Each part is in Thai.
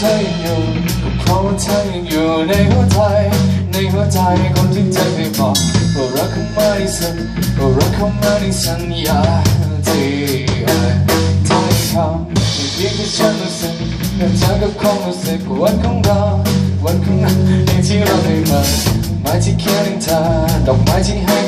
เธออยู่ก็เพราะว่เธอยังอยู่ในหัวใจ ในหัวใจคนที่เธอไม่บอกว่ารักเขามากที่สักว่ารักเขาไมากที่สัญญาที่ทำให้เขาเพียงแค่ฉันรู้สึกแต่เธอก็คงรู้สึกวันของเราวันของเราในที่เราได้มาไม้ที่เขียนถึงเธอดอกไม้ที่ให้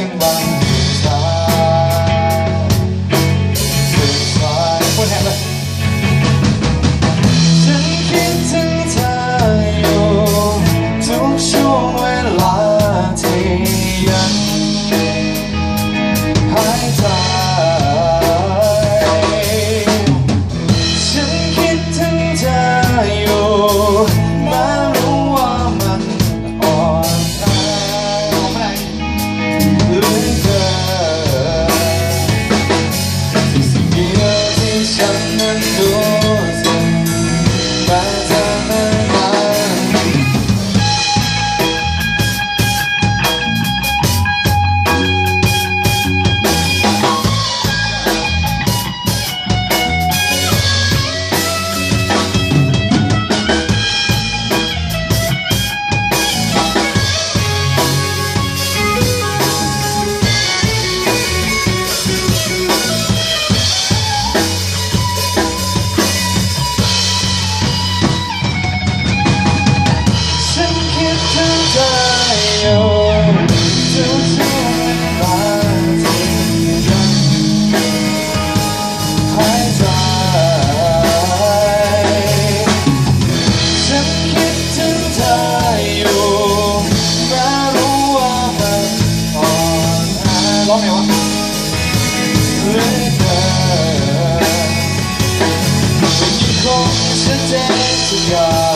เหลือเกิน